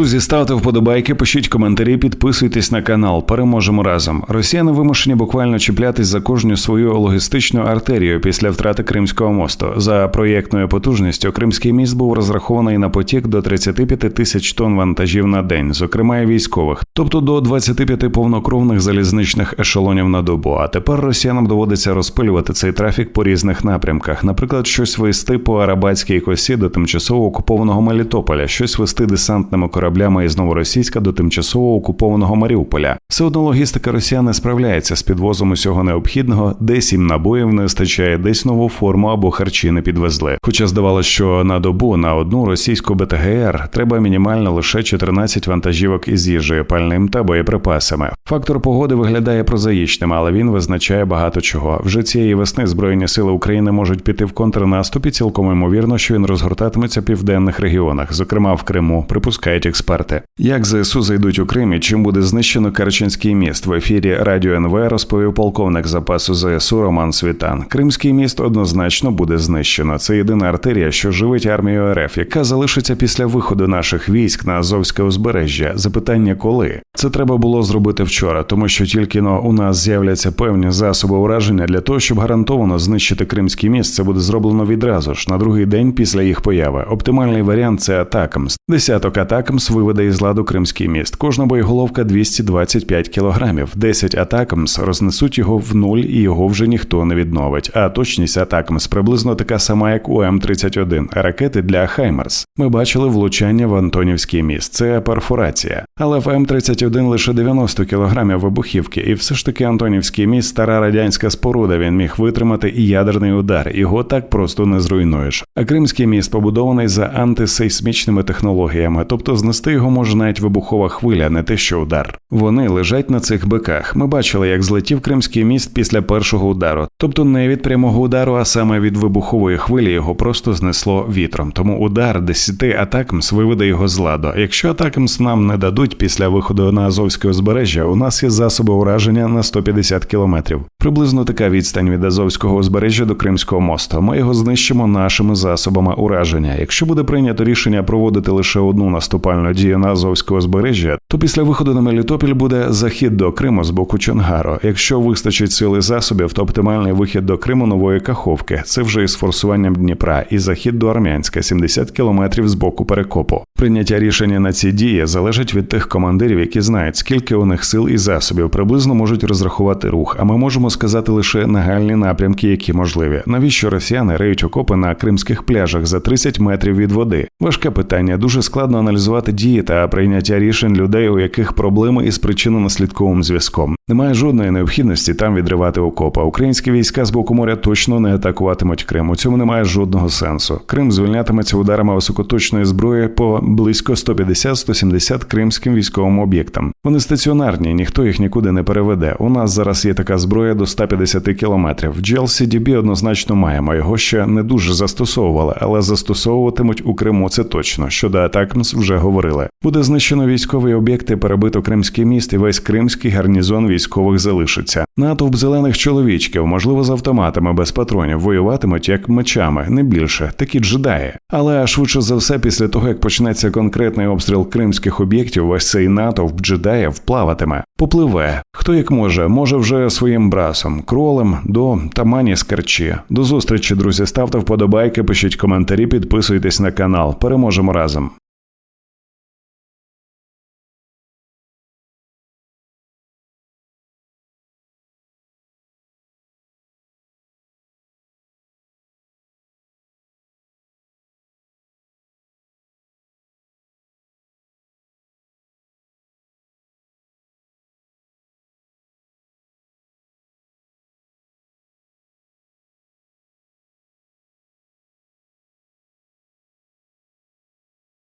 Друзі, ставте вподобайки, пишіть коментарі, підписуйтесь на канал. Переможемо разом. Росіяни вимушені буквально чіплятись за кожну свою логістичну артерію після втрати Кримського мосту. За проєктною потужністю Кримський міст був розрахований на потік до 35 тисяч тонн вантажів на день, зокрема і військових, тобто до 25 повнокровних залізничних ешелонів на добу. А тепер росіянам доводиться розпилювати цей трафік по різних напрямках. Наприклад, щось вести по Арабатській косі до тимчасово окупованого Мелітополя, щось вести десантними кораблями із новоросійська до тимчасово окупованого Маріуполя. Все одно логістика росіян не справляється з підвозом усього необхідного, десь їм набоїв не вистачає, десь нову форму або харчі не підвезли. Хоча здавалося, що на добу на одну російську БТГР треба мінімально лише 14 вантажівок із їжею, пальним та боєприпасами. Фактор погоди виглядає прозаїчним, але він визначає багато чого. Вже цієї весни збройні сили України можуть піти в контрнаступ і цілком ймовірно, що він розгортатиметься в південних регіонах, зокрема в Криму, припускають експерти. Як ЗСУ зайдуть у Крим і чим буде знищено Керченський міст в ефірі Радіо НВ розповів полковник запасу ЗСУ Роман Світан. Кримський міст однозначно буде знищено. Це єдина артерія, що живить армію РФ, яка залишиться після виходу наших військ на Азовське узбережжя. Запитання коли це треба було зробити вчора, тому що тільки но у нас з'являться певні засоби ураження для того, щоб гарантовано знищити Кримський міст. Це буде зроблено відразу ж на другий день після їх появи. Оптимальний варіант це атакамс. Десяток атакамс виведе із ладу Кримський міст. Кожна боєголовка 225 кілограмів. 10 атакамс рознесуть його в нуль, і його вже ніхто не відновить. А точність атакамс приблизно така сама, як у М-31. Ракети для Хаймерс. Ми бачили влучання в Антонівський міст. Це перфорація. Але в М-31 лише 90 кілограмів вибухівки, і все ж таки Антонівський міст стара радянська споруда. Він міг витримати і ядерний удар. Його так просто не зруйнуєш. А Кримський міст побудований за антисейсмічними технологіями, тобто знести його може навіть вибухова хвиля, не те, що удар. Вони лежать на цих биках. Ми бачили, як злетів Кримський міст після першого удару, тобто не від прямого удару, а саме від вибухової хвилі його просто знесло вітром. Тому удар 10 атакмс виведе його з ладу. Якщо атакмс нам не дадуть після виходу на Азовське узбережжя, у нас є засоби ураження на 150 кілометрів. Приблизно така відстань від Азовського узбережжя до Кримського мосту. Ми його знищимо нашими засобами ураження. Якщо буде прийнято рішення проводити лише одну наступальну дію на Азовське узбережжя, то після виходу на Мелітопіль буде захід до Криму з боку Чонгару. Якщо вистачить сили засобів, то оптимальний вихід до Криму нової Каховки. Це вже із форсуванням Дніпра, і захід до Армянська 70 кілометрів з боку перекопу. Прийняття рішення на ці дії залежить від тих командирів, які знають, скільки у них сил і засобів приблизно можуть розрахувати рух. А ми можемо сказати лише нагальні напрямки, які можливі. Навіщо росіяни риють окопи на кримських пляжах за 30 метрів від води? Важке питання. Дуже складно аналізувати дії та прийняття рішень людей, у яких проблеми із причинно-наслідковим зв'язком. Немає жодної необхідності там відривати окопа. Українські війська з боку моря точно не атакуватимуть Крим. У цьому немає жодного сенсу. Крим звільнятиметься ударами високоточної зброї по близько 150-170 кримським військовим об'єктам. Вони стаціонарні, ніхто їх нікуди не переведе. У нас зараз є така зброя до 150 кілометрів. GLCDB однозначно маємо. Його ще не дуже застосовували, але застосовуватимуть у Криму. Це точно. Щодо атакмс вже говорили. Буде знищено військові об'єкти, перебито Кримський міст і весь кримський гарнізон військових залишиться. Натовп зелених чоловічків, можливо, з автоматами без патронів, воюватимуть як мечами, не більше, такі джедаї. Але швидше за все, після того як почнеться конкретний обстріл кримських об'єктів, весь цей натовп джедаїв плаватиме, попливе. Хто як може, може вже своїм брасом, кролем до тамані скарчі. До зустрічі, друзі. Ставте вподобайки, пишіть коментарі, підписуйтесь на канал. Переможемо разом.